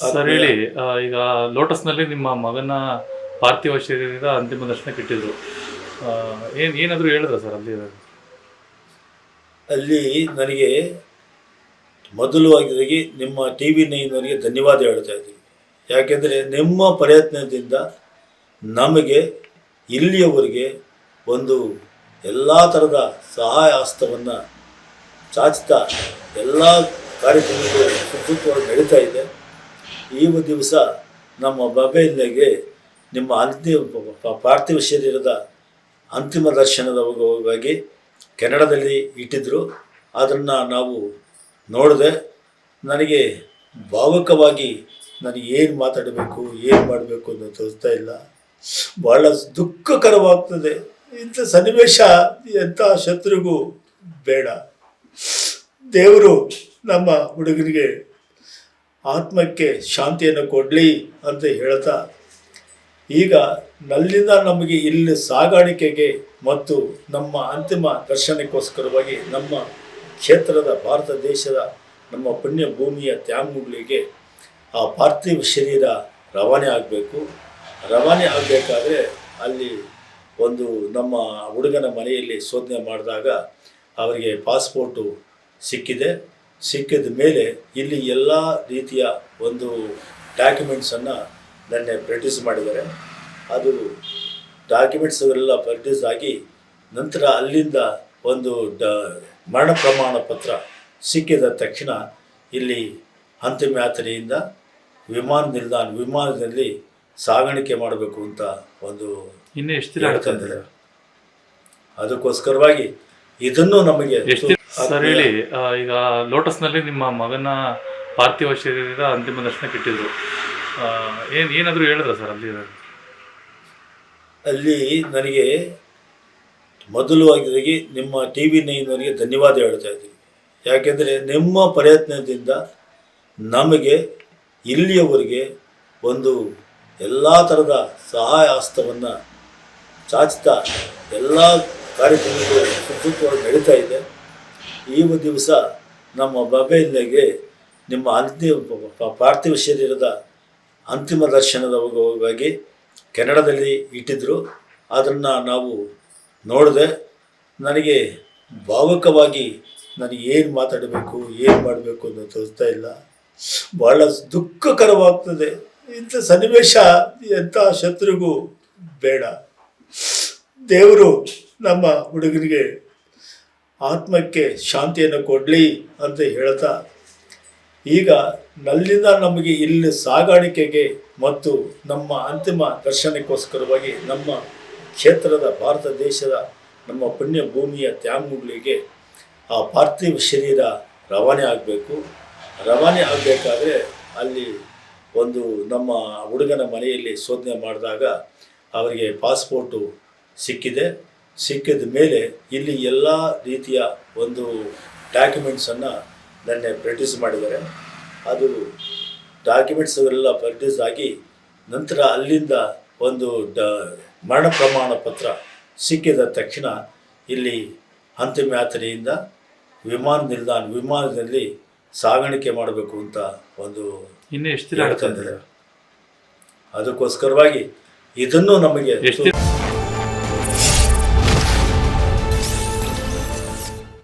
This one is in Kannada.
ಸರ್ ಹೇಳಿ ಈಗ ಲೋಟಸ್ನಲ್ಲಿ ನಿಮ್ಮ ಮಗನ ಪಾರ್ಥಿವ ಶರೀರದ ಅಂತಿಮ ದರ್ಶನಕ್ಕೆ ಇಟ್ಟಿದ್ರು ಏನು ಏನಾದರೂ ಹೇಳಿದ್ರ ಸರ್ ಅಲ್ಲಿ? ಅಲ್ಲಿ ನನಗೆ ಮೊದಲು ಆಗಿದಾಗಿ ನಿಮ್ಮ ಟಿ ವಿ ನೈನವರಿಗೆ ಧನ್ಯವಾದ ಹೇಳ್ತಾ ಇದ್ದೀನಿ. ಯಾಕೆಂದರೆ ನಿಮ್ಮ ಪ್ರಯತ್ನದಿಂದ ನಮಗೆ ಇಲ್ಲಿಯವರೆಗೆ ಒಂದು ಎಲ್ಲ ಥರದ ಸಹಾಯ ಹಸ್ತವನ್ನು ಚಾಚ್ತಾ ಎಲ್ಲ ಕಾರ್ಯಕ್ರಮಗಳು ಸುಸೂತ್ರವಾಗಿ ನಡೀತಾ ಇದೆ. ಈ ದಿವಸ ನಮ್ಮ ಬಬೆಲ್ಲೆಗೆ ನಿಮ್ಮ ಅಂತಿಮ ಪಾರ್ಥಿವ ಶರೀರದ ಅಂತಿಮ ದರ್ಶನದ ಭಾಗವಾಗಿ ಕೆನಡಾದಲ್ಲಿ ಇಟ್ಟಿದ್ದರು ಅದನ್ನು ನಾವು ನೋಡಿದೆ ನನಗೆ ಭಾವುಕವಾಗಿ ನನಗೆ ಏನು ಮಾತಾಡಬೇಕು, ಏನು ಮಾಡಬೇಕು ಅಂತ ತೋರಿಸ್ತಾ ಇಲ್ಲ. ಭಾಳ ದುಃಖಕರವಾಗ್ತದೆ. ಇಂಥ ಸನ್ನಿವೇಶ ಎಂಥ ಶತ್ರುಗೂ ಬೇಡ. ದೇವರು ನಮ್ಮ ಹುಡುಗನಿಗೆ ಆತ್ಮಕ್ಕೆ ಶಾಂತಿಯನ್ನು ಕೊಡಲಿ ಅಂತ ಹೇಳ್ತಾ, ಈಗ ನಲ್ಲಿಂದ ನಮಗೆ ಇಲ್ಲಿ ಸಾಗಾಣಿಕೆಗೆ ಮತ್ತು ನಮ್ಮ ಅಂತಿಮ ದರ್ಶನಕ್ಕೋಸ್ಕರವಾಗಿ ನಮ್ಮ ಕ್ಷೇತ್ರದ ಭಾರತ ದೇಶದ ನಮ್ಮ ಪುಣ್ಯ ಭೂಮಿಯ ತ್ಯಾಮುಗಳಿಗೆ ಆ ಪಾರ್ಥಿವ ಶರೀರ ರವಾನೆ ಆಗಬೇಕು. ರವಾನೆ ಆಗಬೇಕಾದ್ರೆ ಅಲ್ಲಿ ಒಂದು ನಮ್ಮ ಹುಡುಗನ ಮನೆಯಲ್ಲಿ ಶೋಧನೆ ಮಾಡಿದಾಗ ಅವರಿಗೆ ಪಾಸ್ಪೋರ್ಟು ಸಿಕ್ಕಿದೆ. ಸಿಕ್ಕಿದ ಮೇಲೆ ಇಲ್ಲಿ ಎಲ್ಲ ರೀತಿಯ ಒಂದು ಡಾಕ್ಯುಮೆಂಟ್ಸನ್ನು ನೆನ್ನೆ ಪ್ರಾಕ್ಟೀಸ್ ಮಾಡಿದ್ದಾರೆ ಅದು ಡಾಕ್ಯುಮೆಂಟ್ಸ್ ಎಲ್ಲ ಪ್ರಾಕ್ಟೀಸ್ ಆಗಿ ನಂತರ ಅಲ್ಲಿಂದ ಒಂದು ಡ ಮರಣ ಪ್ರಮಾಣ ಪತ್ರ ಸಿಕ್ಕಿದ ತಕ್ಷಣ ಇಲ್ಲಿ ಅಂತಿಮ ಯಾತ್ರೆಯಿಂದ ವಿಮಾನ ನಿಲ್ದಾಣ ವಿಮಾನದಲ್ಲಿ ಸಾಗಾಣಿಕೆ ಮಾಡಬೇಕು ಅಂತ ಒಂದು ಇನ್ನೂ ಎಷ್ಟು ದಿನ. ಅದಕ್ಕೋಸ್ಕರವಾಗಿ ಇದನ್ನು ನಮಗೆ ಸರ್ ಹೇಳಿ ಈಗ ಲೋಟಸ್ನಲ್ಲಿ ನಿಮ್ಮ ಮಗನ ಪಾರ್ಥಿವ ಶರೀರದ ಅಂತಿಮ ದರ್ಶನಕ್ಕೆ ಇಟ್ಟಿದ್ರು ಏನು ಏನಾದರೂ ಹೇಳಿದ್ರ ಸರ್ ಅಲ್ಲಿ? ಅಲ್ಲಿ ನನಗೆ ಮೊದಲು ಆಗಿದಾಗಿ ನಿಮ್ಮ ಟಿ ವಿ ನೈನವರಿಗೆ ಧನ್ಯವಾದ ಹೇಳ್ತಾ ಇದ್ದೀನಿ. ಯಾಕೆಂದರೆ ನಿಮ್ಮ ಪ್ರಯತ್ನದಿಂದ ನಮಗೆ ಇಲ್ಲಿಯವರೆಗೆ ಒಂದು ಎಲ್ಲ ಥರದ ಸಹಾಯ ಹಸ್ತವನ್ನು ಚಾಚ್ತಾ ಎಲ್ಲ ಕಾರ್ಯಕ್ರಮಗಳು ಸುಸೂತ್ರವಾಗಿ ನಡೀತಾ ಇದೆ. ಈ ದಿವಸ ನಮ್ಮ ಮೊಬೈಲ್ನಾಗೆ ನಿಮ್ಮ ಅಂತಿಮ ಪಾರ್ಥಿವ ಶರೀರದ ಅಂತಿಮ ದರ್ಶನದ ಭಾಗವಾಗಿ ಕೆನಡಾದಲ್ಲಿ ಇಟ್ಟಿದ್ದರು ಅದನ್ನು ನಾವು ನೋಡಿದೆ ನನಗೆ ಭಾವುಕವಾಗಿ ನನಗೆ ಏನು ಮಾತಾಡಬೇಕು, ಏನು ಮಾಡಬೇಕು ಅಂತ ತೋರಿಸ್ತಾ ಇಲ್ಲ. ಭಾಳ ದುಃಖಕರವಾಗ್ತದೆ. ಇಂಥ ಸನ್ನಿವೇಶ ಎಂಥ ಶತ್ರುಗೂ ಬೇಡ. ದೇವರು ನಮ್ಮ ಹುಡುಗನಿಗೆ ಆತ್ಮಕ್ಕೆ ಶಾಂತಿಯನ್ನು ಕೊಡಲಿ ಅಂತ ಹೇಳ್ತಾ, ಈಗ ನಲ್ಲಿಂದ ನಮಗೆ ಇಲ್ಲಿ ಸಾಗಾಣಿಕೆಗೆ ಮತ್ತು ನಮ್ಮ ಅಂತಿಮ ದರ್ಶನಕ್ಕೋಸ್ಕರವಾಗಿ ನಮ್ಮ ಕ್ಷೇತ್ರದ ಭಾರತ ದೇಶದ ನಮ್ಮ ಪುಣ್ಯ ಭೂಮಿಯ ತ್ಯಾಮುಗಳಿಗೆ ಆ ಪಾರ್ಥಿವ ಶರೀರ ರವಾನೆ ಆಗಬೇಕು. ರವಾನೆ ಆಗಬೇಕಾದ್ರೆ ಅಲ್ಲಿ ಒಂದು ನಮ್ಮ ಹುಡುಗನ ಮನೆಯಲ್ಲಿ ಶೋಧನೆ ಮಾಡಿದಾಗ ಅವರಿಗೆ ಪಾಸ್ಪೋರ್ಟು ಸಿಕ್ಕಿದೆ. ಸಿಕ್ಕಿದ ಮೇಲೆ ಇಲ್ಲಿ ಎಲ್ಲ ರೀತಿಯ ಒಂದು ಡಾಕ್ಯುಮೆಂಟ್ಸನ್ನು ನೆನ್ನೆ ಪ್ರೊಡ್ಯೂಸ್ ಮಾಡಿದ್ದಾರೆ ಅದು ಡಾಕ್ಯುಮೆಂಟ್ಸ್ ಎಲ್ಲ ಪ್ರೊಡ್ಯೂಸ್ ಆಗಿ ನಂತರ ಅಲ್ಲಿಂದ ಒಂದು ಡ ಮರಣ ಪ್ರಮಾಣ ಪತ್ರ ಸಿಕ್ಕಿದ ತಕ್ಷಣ ಇಲ್ಲಿ ಅಂತಿಮ ಯಾತ್ರೆಯಿಂದ ವಿಮಾನ ನಿಲ್ದಾಣ ವಿಮಾನದಲ್ಲಿ ಸಾಗಾಣಿಕೆ ಮಾಡಬೇಕು ಅಂತ ಒಂದು ಇನ್ನೂ ಎಷ್ಟು ದಿನ. ಅದಕ್ಕೋಸ್ಕರವಾಗಿ ಇದನ್ನು ನಮಗೆ